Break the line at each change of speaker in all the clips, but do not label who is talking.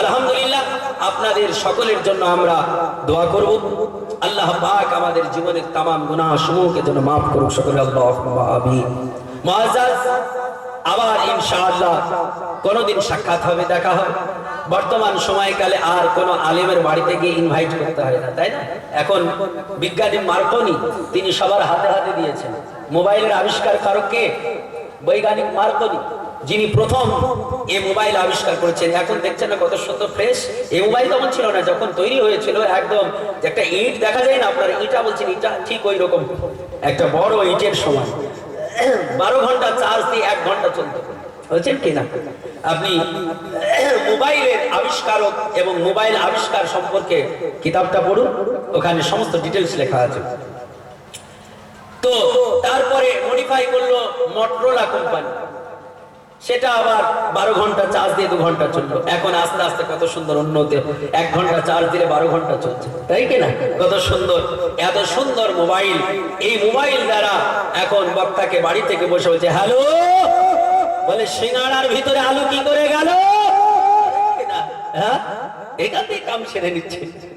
আলহামদুলিল্লাহ, আপনাদের সকলের জন্য আমরা দোয়া করব। আল্লাহ পাক আমাদের জীবনের তামাম গুনাহ সমূহকে যেন মাফ করুক, সকলে আল্লাহ আবার ইনশাআল্লাহ কোনোদিন সাক্ষাৎ হবে, দেখা হবে। বর্তমান সময়কালে আর কোন আলেমের বাড়িতে গিয়ে ইনভাইট করতে হয় না, তাই না? এখন বিজ্ঞানী মার্কনি, তিনি সবার হাতে হাতে দিয়েছেন। মোবাইলের আবিষ্কার কারক কে? বৈজ্ঞানিক মার্কনি। যিনি প্রথম এ মোবাইল আবিষ্কার করেছেন, এখন দেখছেন না কত সুন্দর ফ্রেশ এ মোবাইল তখন ছিল না, যখন তৈরি হয়েছিল, একদম একটা ইট দেখা যায় না, আপনার ইটা বলছেন, ইটা ঠিক ওই রকম একটা বড় ইটের সময়। বারো ঘণ্টা চার্জ দিয়ে এক ঘণ্টা চলতো। বলছেন কিনা আপনি মোবাইলের আবিষ্কারক এবং মোবাইল আবিষ্কার সম্পর্কে কিতাবটা পড়ুন, ওখানে সমস্ত ডিটেলস লেখা আছে। তো, তারপরে মডিফাই করল মটরোলা কোম্পানি সেটা আবার বারো ঘণ্টা চার্জ দিয়ে দু ঘণ্টা চলল। এখন আস্তে আস্তে কত সুন্দর উন্নতি। এক ঘণ্টা চার্জ দিলে বারো ঘণ্টা চলছে। তাই কি না? কত সুন্দর। এত সুন্দর মোবাইল। এই মোবাইল দ্বারা এখন বক্তাকে বাড়ি থেকে বসে বলছে, হ্যালো? বলে, সিঙ্গাড়ার ভিতরে আলু কি করে গেল? হ্যাঁ? এখান থেকে কাম সেরে নিচ্ছে।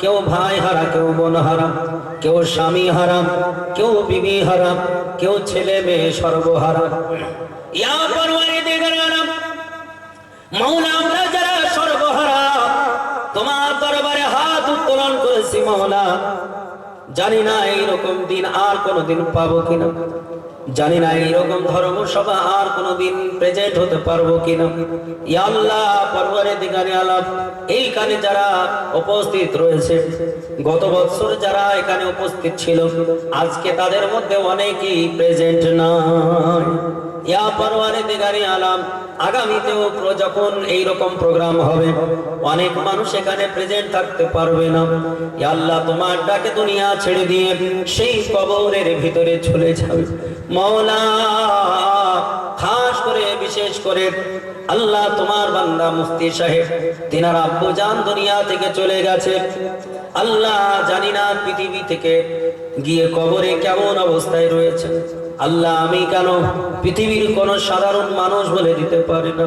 কেউ ভাই হারা, কেউ বোন হারা, কেউ স্বামী হারা, কেউ বিবি হারা, কেউ ছেলে মেয়ে সর্বহারা। ইয়া যারা সর্বহারা, তোমার দরবারে হাত উত্তোলন করেছি জানি না এইরকম দিন আর কোনোদিন পাবো কিনা। জানি না এইরকম ধর্ম সভা আর কোনোদিন প্রেজেন্ট হতে পারব কিনা। আল্লাহ পরবারে দিগারে আলাপ। এইখানে যারা উপস্থিত রয়েছে, গত বছর যারা এখানে উপস্থিত ছিল, আজকে তাদের মধ্যে অনেকেই প্রেজেন্ট নাই। ইয়া আগামীতেও যখন প্রোগ্রাম হবে, অনেক মানুষ এখানে প্রেজেন্ট থাকতে পারবে না। আল্লাহ দুনিয়া ছেড়ে দিয়ে সেই কবরের ভিতরে মৌলা খাস করে, বিশেষ করে আল্লাহ তোমার বান্দা মুফতি সাহেব, তিনার আব্বু জান দুনিয়া থেকে চলে গেছে। আল্লাহ জানি না পৃথিবী থেকে গিয়ে কবরে কেমন অবস্থায় রয়েছে। আল্লাহ, আমি কেন পৃথিবীর কোন সাধারণ মানুষ বলে দিতে পারি না?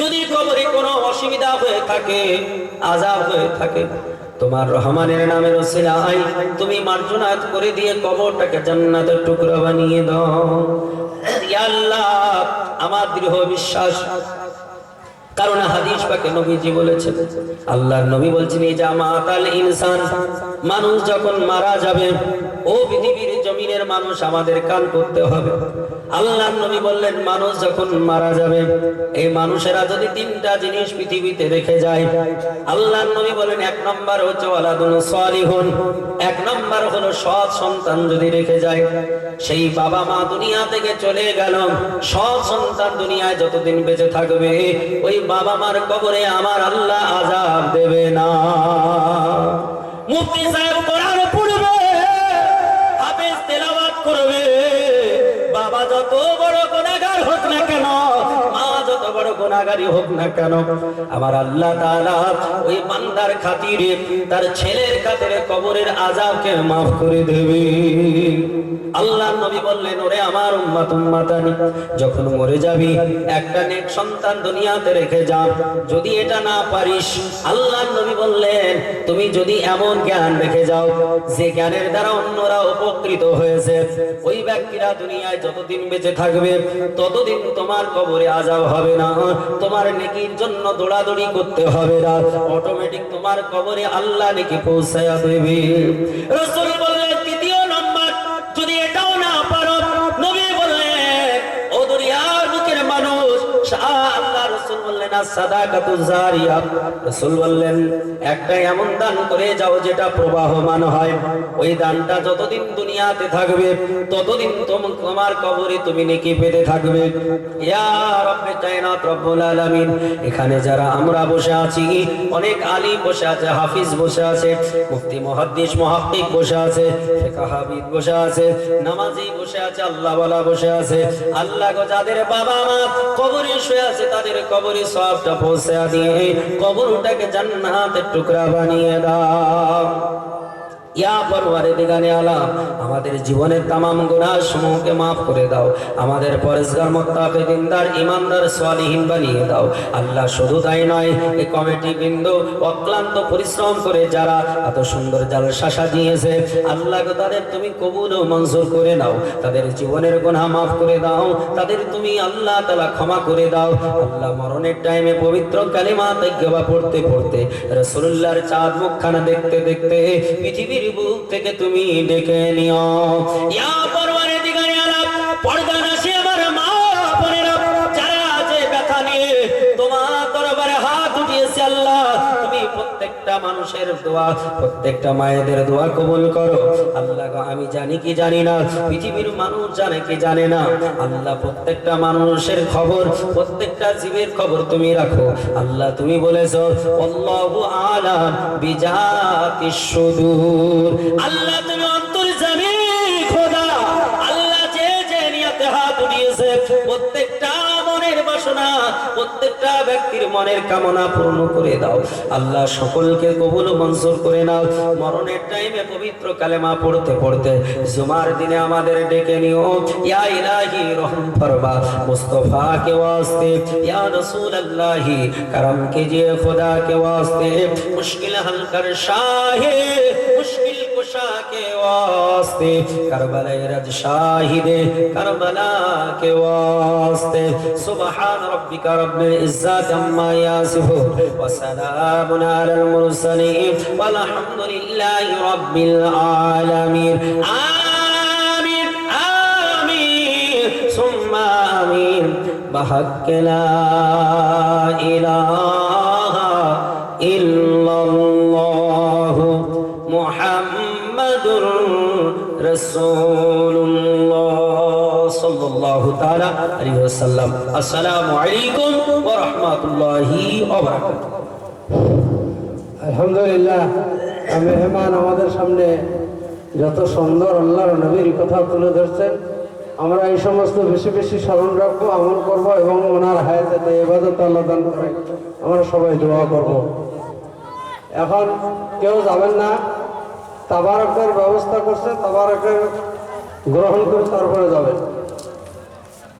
যদি কবরে কোনো অসুবিধা হয়ে থাকে, আজাব হয়ে থাকে, তোমার রহমানের নামের ওসিলায় তুমি মার্জনাত করে দিয়ে কবরটাকে জান্নাতের টুকরা বানিয়ে দাও। আল্লাহ, আমার দৃঢ় বিশ্বাস কারণ হাদিস পাকে নবীজি বলেছেন, আল্লাহর নবী বলছেন এই যে আল ইনসান। মানুষ যখন মারা যাবে, ও পৃথিবীর জমিনের মানুষ আমাদের কান করতে হবে। আল্লাহর নবী বললেন, মানুষ যখন মারা যাবে, এই মানুষেরা যদি তিনটা জিনিস পৃথিবীতে রেখে যায়, আল্লাহর নবী বলেন, এক নম্বর হচ্ছে, ওয়ালাদুন সালিহুন। এক নম্বর হলো, সৎ সন্তান যদি রেখে যায়, সেই বাবা মা দুনিয়া থেকে চলে গেল। সৎ সন্তান দুনিয়ায় যতদিন বেঁচে থাকবে, ওই বাবা মার কবরে আমার আল্লাহ আজাব দেবে না। মুফতি সাহেব গুনাহগারই হোক না কেন, আমার আল্লাহ ওই বান্দার খাতিরে তার ছেলের খাতিরে কবরের আযাবকে maaf করে দেবে। আল্লাহ নবী বললেন, ওরে আমার উম্মাত উম্মাতানি, যখন মরে যাবি, একটা নেক সন্তান দুনিয়াতে রেখে যা। যদি এটা না পারিস, আল্লাহ নবী বললেন, তুমি যদি এমন জ্ঞান রেখে যাও, যে জ্ঞানের দ্বারা অন্যরা উপকৃত হয়েছে। ওই ব্যক্তিরা দুনিয়ায় যতদিন বেঁচে থাকবে, ততদিন তোমার কবরে আজাব হবে না। তোমার নেকির জন্য দৌড়াদৌড়ি করতে হবে না অটোমেটিক তোমার কবরে আল্লাহ নেকি পৌঁছায় দেবে। রসুল বললেন একটা এমন দান করে যাও যেটা প্রবাহমান হয়। ওই দানটা যতদিন দুনিয়াতে থাকবে, ততদিন তোমার কবরে তুমি নেকি পেতে থাকবে। এখানে যারা আমরা বসে আছি, অনেক আলিম বসে আছে, হাফিজ বসে আছে, মুফতি, মুহাদ্দিস, মুহাক্কিক বসে আছে বসে আছে, নামাজি বসে আছে, আল্লাহওয়ালা বসে আছে। আল্লাহ যাদের বাবা মা কবরে শুয়ে আছে, তাদের কবরে সবটা পৌঁছে দিয়ে কবরটাকে জান্নাতের টুকরা বানিয়ে দাও। ইয়া আমাদের জীবনের তামাম গুণা সমূহকে মাফ করে দাও। আমাদের পরেশগার মোত্তাকে দিনদার ইমানদার সালিহীন বানিয়ে দাও। আল্লাহ শুধু তাই নয় এই কমিটি বিন্দু অক্লান্ত পরিশ্রম করে যারা এত সুন্দর জালসা সাজিয়েছে আল্লাহ গো তাদের তুমি কবুল ও মঞ্জুর করে নাও। তাদের জীবনের গুনাহ মাফ করে দাও, তাদের তুমি আল্লাহ তালা ক্ষমা করে দাও। আল্লাহ মরণের টাইমে পবিত্র কালিমা তাইজ্ঞবা পড়তে পড়তে রসুল্লাহর চাঁদ মুখখানা দেখতে দেখতে পৃথিবীর বুক থেকে তুমি ডেকে নিও। ইয়া মানুষের দোয়া, প্রত্যেকটা মায়েদের দোয়া কবুল করো। আল্লাহ আমি জানি কি জানি না, পৃথিবীর মানুষ জানে কি জানে না। আল্লাহ, প্রত্যেকটা মানুষের খবর, প্রত্যেকটা জীবের খবর তুমি রাখো। আল্লাহ, তুমি বলেছ, আল্লাহু আলাম বিজাতি সুদূর। আল্লাহ, তুমি অন্তর খোদা প্রত্যেকটা ব্যক্তির মনের কামনা পূর্ণ করে দাও। আল্লাহ সকলকে কবুল মঞ্জুর করে নাও। মরণের টাইমে পবিত্র কালেমা পড়তে পড়তে জুমার দিনে আমাদের ডেকে নিও। ইয়া ইলাহি রহম ফরবা মুস্তফা কে ওয়াস্তে। ইয়া রাসূল আল্লাহি কারাম কে খোদা কে ওয়াস্তে। মুশকিল হাল কর শাহে, মুশকিল রেশা কে ওয়াস্তে কারবালায় রাজ শাহিদে কারবালা কে সুবহান রাব্বিকা রব্বিল ইজ্জাতি আম্মা ইয়াসিফুন। ওয়া সালামুন আলাল মুরসালিন। ওয়া আলহামদুলিল্লাহি আলামিন। আমিন আমিন, সুম্মা আমিন। সাল্লাল্লাহু তাআলা আলাইহি ওয়াসাল্লাম। আসসালামু আলাইকুম ওয়া রাহমাতুল্লাহি ওয়া বারাকাতুহু।
আলহামদুলিল্লাহ মেহমান আমাদের সামনে যত সুন্দর আল্লাহর নবীর কথা তুলে ধরছেন, আমরা এই সমস্ত বেশি বেশি স্মরণ রাখব, আমল করব এবং ওনার হায়াতে এবাদত আল্লাহ দান করে আমরা সবাই দোয়া করব। এখন কেউ যাবেন না তাবারকের ব্যবস্থা করছে তাবারকের গ্রহণ করে তারপরে যাবেন।